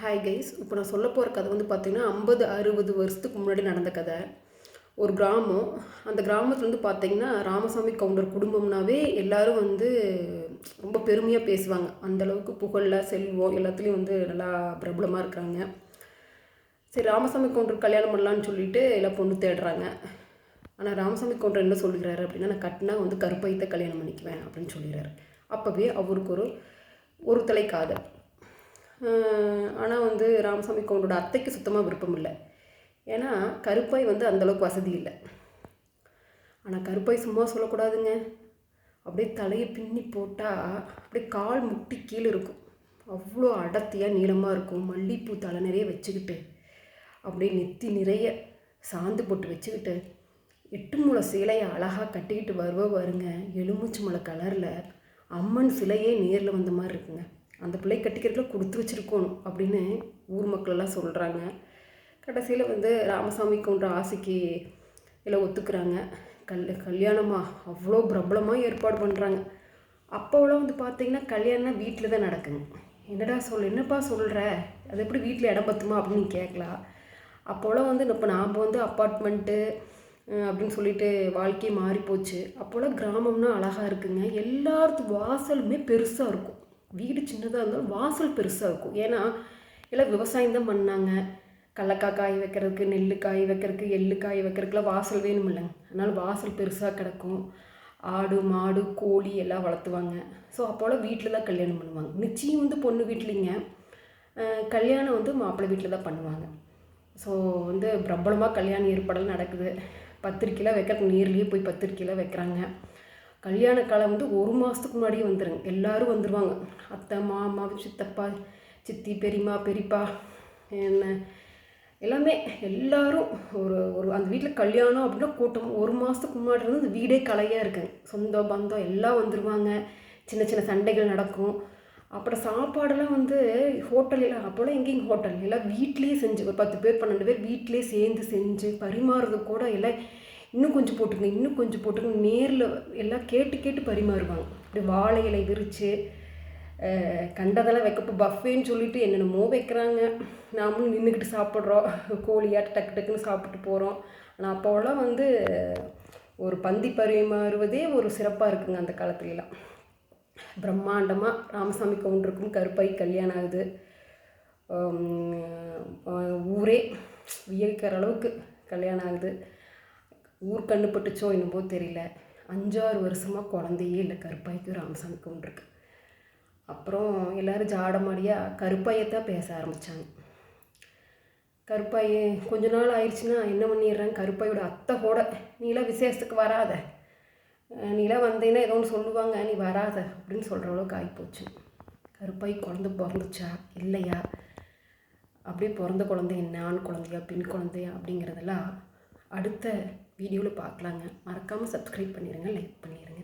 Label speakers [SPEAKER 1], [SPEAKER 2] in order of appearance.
[SPEAKER 1] Hi guys இப்போ நான் சொல்ல போகிற கதை வந்து பார்த்திங்கன்னா ஐம்பது அறுபது வருஷத்துக்கு முன்னாடி நடந்த கதை. ஒரு கிராமம். அந்த கிராமத்தில் வந்து பார்த்திங்கன்னா ராமசாமி கவுண்டர் குடும்பம்னாவே எல்லாரும் வந்து ரொம்ப பெருமையாக பேசுவாங்க. அந்தளவுக்கு புகழில் செல்வம் எல்லாத்துலேயும் வந்து நல்லா பிரபலமாக இருக்கிறாங்க. சரி ராமசாமி கவுண்டர் கல்யாணம் பண்ணலான்னு சொல்லிட்டு எல்லாம் பொண்ணு தேடுறாங்க. ஆனால் ராமசாமி கவுண்டர் என்ன சொல்கிறாரு அப்படின்னா நான் கட்டினா வந்து கருப்பைத்த கல்யாணம் பண்ணிக்குவேன் அப்படின்னு சொல்லிடுறாரு. அப்போவே அவருக்கு ஒரு ஒரு தலை காதல். ஆனால் வந்து ராமசாமி கவுண்டோட அத்தைக்கு சுத்தமாக விருப்பம் இல்லை. ஏன்னா கருப்பாய் வந்து அந்தளவுக்கு வசதி இல்லை. ஆனால் கருப்பாய் சும்மா சொல்லக்கூடாதுங்க. அப்படியே தலையை பின்னி போட்டால் அப்படியே கால் முட்டி கீழே இருக்கும். அவ்வளோ அடர்த்தியாக நீளமாக இருக்கும். மல்லிகைப்பூ தலை நிறைய வச்சுக்கிட்டு அப்படியே நெத்தி நிறைய சாந்து போட்டு வச்சுக்கிட்டு எட்டு மூளை சேலையை அழகாக கட்டிக்கிட்டு வருவ வருங்க. எலுமிச்சு மலை கலரில் அம்மன் சிலையே நேரில் வந்த மாதிரி இருக்குங்க பிள்ளை கட்டிக்கிறதுக்குள்ள கொடுத்து வச்சுருக்கணும் அப்படின்னு ஊர் மக்களெல்லாம் சொல்கிறாங்க கடைசியில் வந்து ராமசாமி ஆசைக்கு எல்லாம் ஒத்துக்கிறாங்க. கல் கல்யாணமாக அவ்வளோ பிரபலமாக ஏற்பாடு பண்ணுறாங்க அப்போலாம் வந்து பார்த்தீங்கன்னா கல்யாணம் வீட்டில் தான் நடக்குங்க. என்னடா சொல் என்னப்பா சொல்கிற அது எப்படி வீட்டில் இடம் பத்துமா அப்படின்னு கேட்கலாம் அப்போலாம் வந்து இப்போ நாம் வந்து அப்பார்ட்மெண்ட்டு அப்படின்னு சொல்லிட்டு வாழ்க்கையை மாறிப்போச்சு. அப்போலாம் கிராமம்னா அழகாக இருக்குங்க. எல்லாத்து வாசலுமே பெருசாக இருக்கும். வீடு சின்னதாக இருந்தாலும் வாசல் பெருசாக இருக்கும். ஏன்னா எல்லாம் விவசாயம் தான் பண்ணாங்க. கடலக்காய் காய் வைக்கிறதுக்கு நெல் காய் வைக்கிறதுக்கு எள்ளு காய் வைக்கிறதுக்குலாம் வாசல் வேணும் இல்லைங்க அதனால் வாசல் பெருசாக கிடக்கும். ஆடு மாடு கோழி எல்லாம் வளர்த்துவாங்க. ஸோ அப்போல்லாம் வீட்டில் தான் கல்யாணம் பண்ணுவாங்க. நிச்சயம் வந்து பொண்ணு வீட்லிங்க. கல்யாணம் வந்து மாப்பிள்ளை வீட்டில் தான் பண்ணுவாங்க. ஸோ வந்து பிரபலமாக கல்யாணம் ஏற்பாடெல்லாம் நடக்குது. பத்திரிக்கைலாம் வைக்கிறதுக்கு நேர்லேயே போய் பத்திரிக்கையில் வைக்கிறாங்க. கல்யாண காலம் வந்து ஒரு மாதத்துக்கு முன்னாடியே வந்துடுங்க எல்லோரும் வந்துடுவாங்க அத்தை மாமா சித்தப்பா சித்தி பெரியம்மா பெரியப்பா என்ன? எல்லாமே எல்லோரும் ஒரு ஒரு அந்த வீட்டில் கல்யாணம் அப்படின்னா கூட்டம் ஒரு மாதத்துக்கு முன்னாடி இருந்து அந்த வீடே கலையாக இருக்குங்க. சொந்த பந்தம் எல்லாம் வந்துடுவாங்க சின்ன சின்ன சண்டைகள் நடக்கும். அப்புறம் சாப்பாடெல்லாம் வந்து ஹோட்டலில் அப்போல்லாம் எங்கேயும் ஹோட்டல்? எல்லாம் வீட்லேயே செஞ்சு ஒரு பத்து பேர் பன்னெண்டு பேர் வீட்லேயே சேர்ந்து செஞ்சு பரிமாறுறது கூட எல்லாம் இன்னும் கொஞ்சம் போட்டுக்கங்க இன்னும் கொஞ்சம் போட்டுக்கங்க நேரில் எல்லாம் கேட்டு கேட்டு பரிமாறுவாங்க. இப்படி வாழை இலை விரித்து கண்டதெல்லாம் வைக்கப்போ பஃபேன்னு சொல்லிட்டு என்னென்னமோ வைக்கிறாங்க. நாமளும் நின்றுக்கிட்டு சாப்பிட்றோம். கோழியாட்டு டக்கு டக்குன்னு சாப்பிட்டு போகிறோம் ஆனால் அப்போல்லாம் வந்து ஒரு பந்தி பரிமாறுவதே ஒரு சிறப்பாக இருக்குங்க அந்த காலத்துலலாம். பிரம்மாண்டமாக ராமசாமி கவுண்டருக்கும் கருப்பாய் கல்யாணம் ஆகுது. ஊரே வியக்கிற அளவுக்கு கல்யாணம் ஆகுது. ஊர் கண்டுபட்டுச்சோ என்னமோ தெரியல. அஞ்சாறு வருஷமாக குழந்தையே இல்லை. கருப்பாய்க்கு ராமசாமி கவுண்டருக்கு அப்புறம் எல்லோரும் ஜாடமாடியாக கருப்பாயத்தான் பேச ஆரம்பித்தாங்க கருப்பாய் கொஞ்ச நாள் ஆயிடுச்சுன்னா என்ன பண்ணிடுறேன் கருப்பாயோட அத்தை கூட நீலாம் விசேஷத்துக்கு வராத. நீலாம் வந்தீங்கன்னா ஏதோ ஒன்று சொல்லுவாங்க. நீ வராத. அப்படின்னு சொல்கிற அளவுக்கு ஆகிப்போச்சு கருப்பாய் குழந்த பிறந்துச்சா? இல்லையா? அப்படியே பிறந்த குழந்தை என்ன ஆண் குழந்தையா? பெண் குழந்தையா? அப்படிங்கிறதெல்லாம் அடுத்த வீடியோவில் பார்க்கலாங்க. மறக்காமல் சப்ஸ்கிரைப் பண்ணிடுங்க லைக் பண்ணிடுங்க